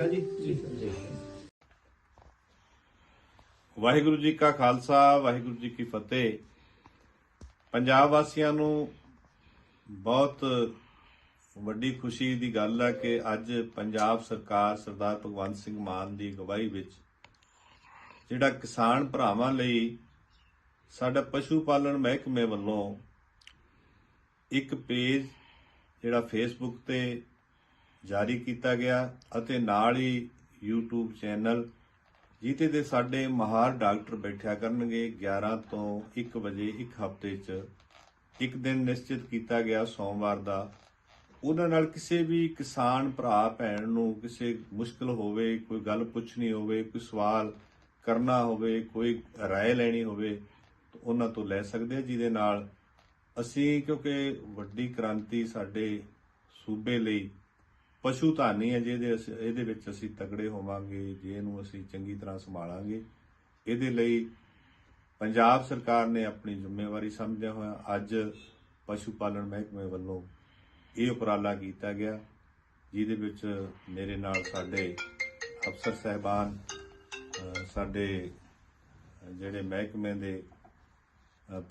ਆ ਜੀ? ਵਾਹਿਗੁਰੂ ਜੀ ਕਾ ਖਾਲਸਾ ਵਾਹਿਗੁਰੂ ਜੀ ਕੀ ਫਤਿਹ। ਪੰਜਾਬ ਵਾਸੀਆਂ ਨੂੰ ਬਹੁਤ ਵੱਡੀ ਖੁਸ਼ੀ ਦੀ ਗੱਲ ਹੈ ਕਿ ਅੱਜ ਪੰਜਾਬ ਸਰਕਾਰ ਸਰਦਾਰ ਭਗਵੰਤ ਸਿੰਘ ਮਾਨ ਦੀ ਅਗਵਾਈ ਵਿੱਚ ਜਿਹੜਾ ਕਿਸਾਨ ਭਰਾਵਾਂ ਲਈ ਸਾਡਾ ਪਸ਼ੂ ਪਾਲਣ ਮਹਿਕਮੇ ਵੱਲੋਂ ਇੱਕ ਪੇਜ ਜਿਹੜਾ ਫੇਸਬੁੱਕ ਤੇ ਜਾਰੀ ਕੀਤਾ ਗਿਆ ਅਤੇ ਨਾਲ ਹੀ YouTube ਚੈਨਲ ਜਿੱਥੇ ਦੇ ਸਾਡੇ ਮਹਾਰ ਡਾਕਟਰ ਬੈਠਿਆ ਕਰਨਗੇ 11 ਤੋਂ 1 ਵਜੇ ਇੱਕ ਹਫ਼ਤੇ 'ਚ ਇੱਕ ਦਿਨ ਨਿਸ਼ਚਿਤ ਕੀਤਾ ਗਿਆ ਸੋਮਵਾਰ ਦਾ ਉਹਨਾਂ ਨਾਲ ਕਿਸੇ ਵੀ ਕਿਸਾਨ ਭਰਾ ਭੈਣ ਨੂੰ ਕਿਸੇ ਮੁਸ਼ਕਲ ਹੋਵੇ ਕੋਈ ਗੱਲ ਪੁੱਛਣੀ ਹੋਵੇ ਕੋਈ ਸਵਾਲ ਕਰਨਾ ਹੋਵੇ ਕੋਈ رائے ਲੈਣੀ ਹੋਵੇ ਤਾਂ ਉਹਨਾਂ ਤੋਂ ਲੈ ਸਕਦੇ ਆ ਜਿਹਦੇ ਨਾਲ ਅਸੀਂ ਕਿਉਂਕਿ ਵੱਡੀ ਕ੍ਰਾਂਤੀ ਸਾਡੇ ਸੂਬੇ ਲਈ ਪਸ਼ੂ ਧਾਨੀ ਹੈ ਜਿਹਦੇ ਅਸੀਂ- ਇਹਦੇ ਵਿੱਚ ਅਸੀਂ ਤਗੜੇ ਹੋਵਾਂਗੇ ਜੇ ਇਹਨੂੰ ਅਸੀਂ ਚੰਗੀ ਤਰ੍ਹਾਂ ਸੰਭਾਲਾਂਗੇ। ਇਹਦੇ ਲਈ ਪੰਜਾਬ ਸਰਕਾਰ ਨੇ ਆਪਣੀ ਜ਼ਿੰਮੇਵਾਰੀ ਸਮਝਿਆ ਹੋਇਆ। ਅੱਜ ਪਸ਼ੂ ਪਾਲਣ ਮਹਿਕਮੇ ਵੱਲੋਂ ਇਹ ਉਪਰਾਲਾ ਕੀਤਾ ਗਿਆ ਜਿਹਦੇ ਵਿੱਚ ਮੇਰੇ ਨਾਲ ਸਾਡੇ ਅਫਸਰ ਸਹਿਬਾਨ ਅ, ਸਾਡੇ ਜਿਹੜੇ ਮਹਿਕਮੇ ਦੇ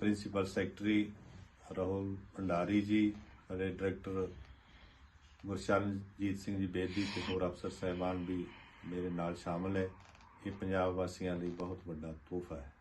ਪ੍ਰਿੰਸੀਪਲ ਸੈਕਟਰੀ ਰਾਹੁਲ ਭੰਡਾਰੀ ਜੀ ਅਤੇ ਡਾਇਰੈਕਟਰ ਗੁਰਸ਼ਰਨਜੀਤ ਸਿੰਘ ਜੀ ਬੇਦੀ ਤੇ ਹੋਰ ਅਫਸਰ ਸਹਿਬਾਨ ਵੀ ਮੇਰੇ ਨਾਲ ਸ਼ਾਮਲ ਹੈ ਇਹ ਪੰਜਾਬ ਵਾਸੀਆਂ ਲਈ ਬਹੁਤ ਵੱਡਾ ਤੋਹਫਾ ਹੈ।